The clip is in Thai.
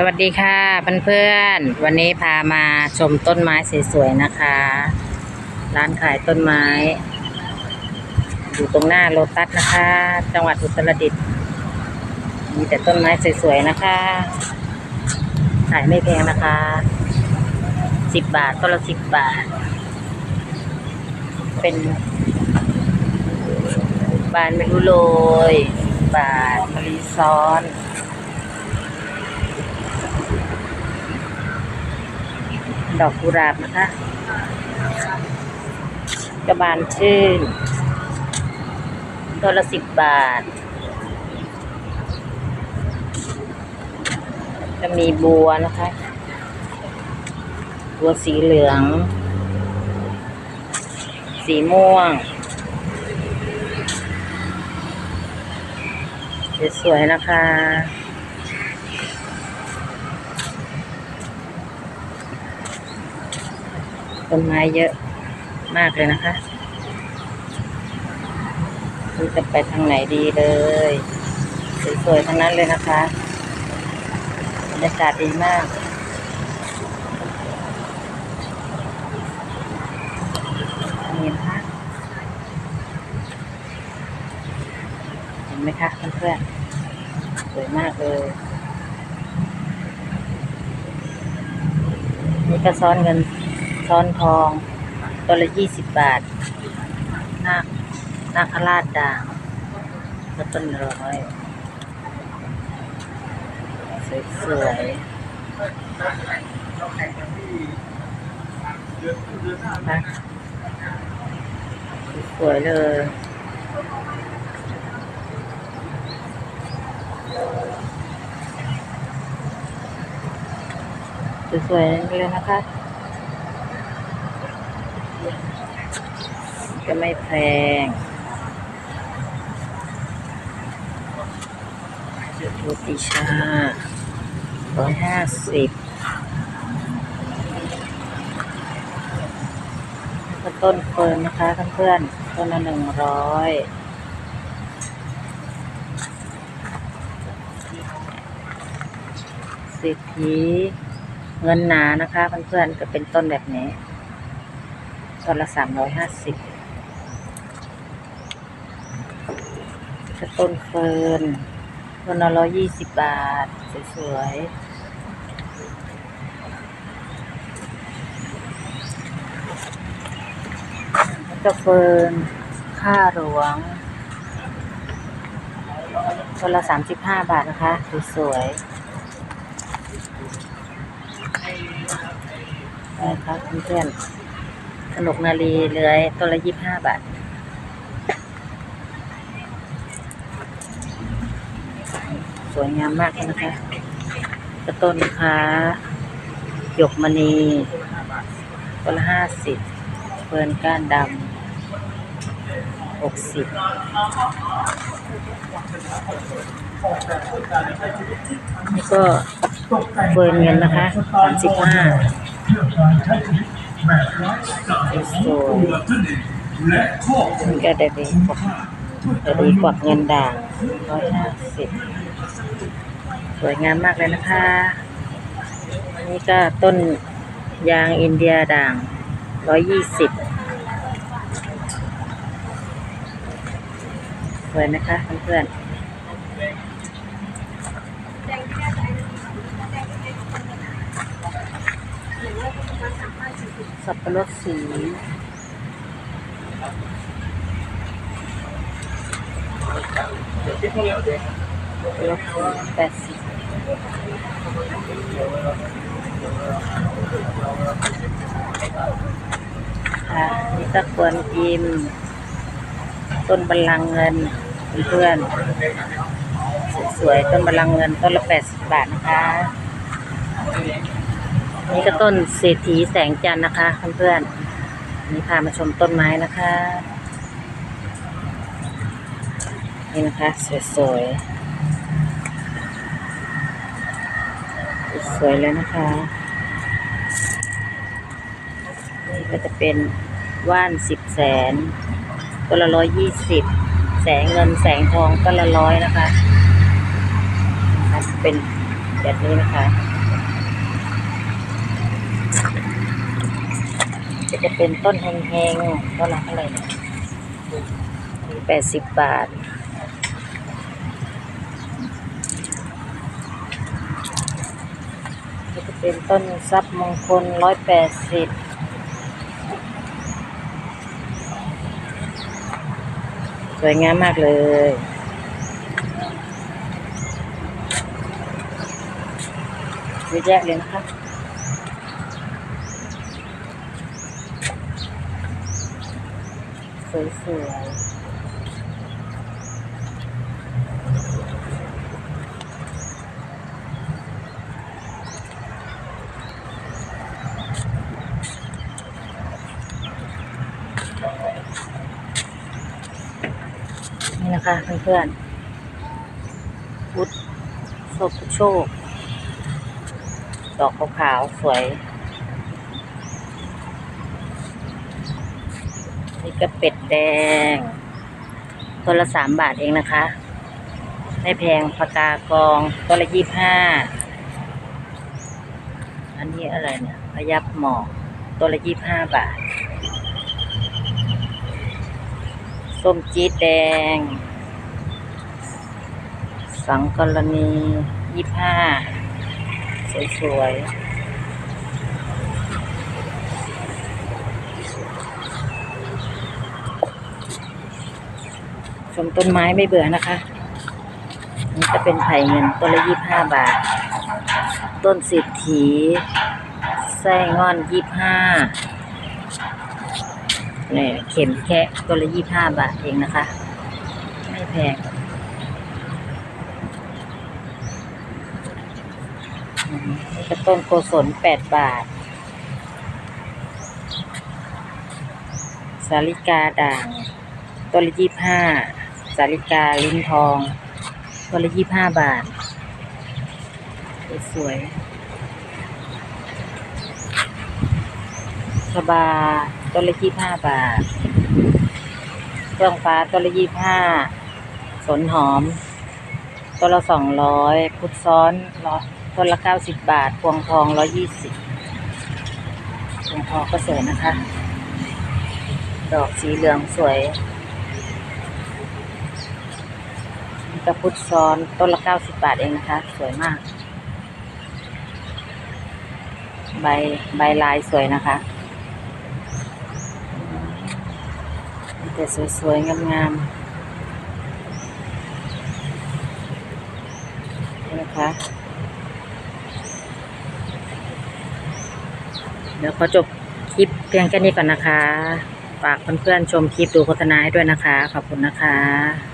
สวัสดีค่ะเพื่อนๆวันนี้พามาชมต้นไม้สวยๆนะคะ ร้านขายต้นไม้ อยู่ตรงหน้าโลตัสนะคะ จังหวัดอุตรดิตถ์มีแต่ต้นไม้สวยๆนะคะขายไม่แพงนะคะสิบบาทต้นละสิบบาท เป็นบานไม่รู้โรยบานมะลิซ้อน ดอกกุหลาบนะคะกระบานชื่นตัวละสิบบาท จะมีบัวนะคะ บัวสีเหลือง สีม่วง สวยๆนะคะ ต้นไม้เยอะมากเลยนะคะมันจะไปทางไหนดีเลย สวยๆทั้งนั้นเลยนะคะบรรยากาศดีมากนี่นะคะเห็นไหมคะเพื่อนๆสวยมากเลยนี่ก็ซ้อนเงิน ซ้อนทอง ตัวละยี่สิบบาท นาคนาคราชด่างก็ต้นร้อย สวยๆนะสวยเลยสวยๆเลยนะคะ ก็ไม่แพงโรติชาร้อยห้าสิบก็ต้นเฟิร์นนะคะเพื่อนๆต้นละหนึ่งร้อยสิทธิเงินหนานะคะเพื่อนๆก็เป็นต้นแบบนี้ ต้นละสามร้อยห้าสิบต้นเฟิร์นต้นละร้อยยี่สิบบาท สวยๆแล้วก็เฟิร์นค่าหลวงต้นละสามสิบห้าบาทนะคะ สวยๆนะคะเพื่อน ๆขนกนาลีเลื้อยตัวละยี่ห้าบาท สวยงามมากเลยนะคะกระต้นค้าหยกมณีตัวละห้าสิบเฟิร์นก้านดำหกสิบนี่ก็เฟิร์นเงินนะคะสามสิบห้า สวยมันก็ได้ดีกว่าจะดีกว่าเงินด่างร้อยห้าสิบสวยงามมากเลยนะคะ นี่ก็ต้นยางอินเดียด่างร้อยยี่สิบสวยนะคะเพื่อนๆ สับปะรดสีลบแปดสิบค่ะนี่ก็ควรกิมต้นบัลลังเงินเพื่อนสวยๆต้นบัลลังเงินต้นละแปดสิบบาทนะคะ นี่ก็ต้นเศรษฐีแสงจันทร์นะคะเพื่อนๆนี่พามาชมต้นไม้นะคะ นี่นะคะสวยๆสวยเลยนะคะ นี่ก็จะเป็นว่านสิบแสนก็ละร้อยยี่สิบแสงเงินแสงทองก็ละร้อยนะคะ เป็นแบบนี้นะคะ จะเป็นต้นแห้งๆต้นละเท่าไหร่เนี่ยมีแปดสิบบาทก็จะเป็นต้นทรัพย์มงคลร้อยแปดสิบสวยงามมากเลยเยอะแยะเลยนะคะ สวยๆนี่นะคะเพื่อนๆพุทธโชคพุทธโชค ดอกขาวๆสวย นี่ก็เป็ดแดง ตัวละสามบาทเองนะคะ ไม่แพงปากกากองตัวละยี่ห้าอันนี้อะไรเนี่ยพยับหมอกตัวละยี่ห้าบาท ส้มจี๊ดแดง สังกรณียี่ห้าสวยๆ มต้นไม้ไม่เบื่อนะคะ นี่จะเป็นไผ่เงินต้นละยี่ห้าบาท ต้นสิทถีไส้งอนยี่ห้าเนี่ยเข็มแคะต้นละยี่ห้าบาทเองนะคะ ไม่แพงนี่ก็ต้นโกศลแปดบาท สาลิกาด่างต้นละยี่ห้า สาลิกาลิ้นทองต้นละยี่ห้าบาท สวยๆชบาต้นละยี่ห้าบาทเครื่องฟ้าต้นละยี่ห้าสนหอมต้นละสองร้อยพุทธซ้อนร้อยต้นละเก้าสิบบาท พวงทองร้อยยี่สิบพวงทองก็สวยนะคะ ดอกสีเหลืองสวย นี่ก็พุทธซ้อนต้นละเก้าสิบบาทเองนะคะ สวยมาก ใบใบลายสวยนะคะมีแต่สวยๆงามๆนี่นะคะเดี๋ยวขอจบคลิปเพียงแค่นี้ก่อนนะคะ ฝากเพื่อนๆชมคลิปดูโฆษณาให้ด้วยนะคะ ขอบคุณนะคะ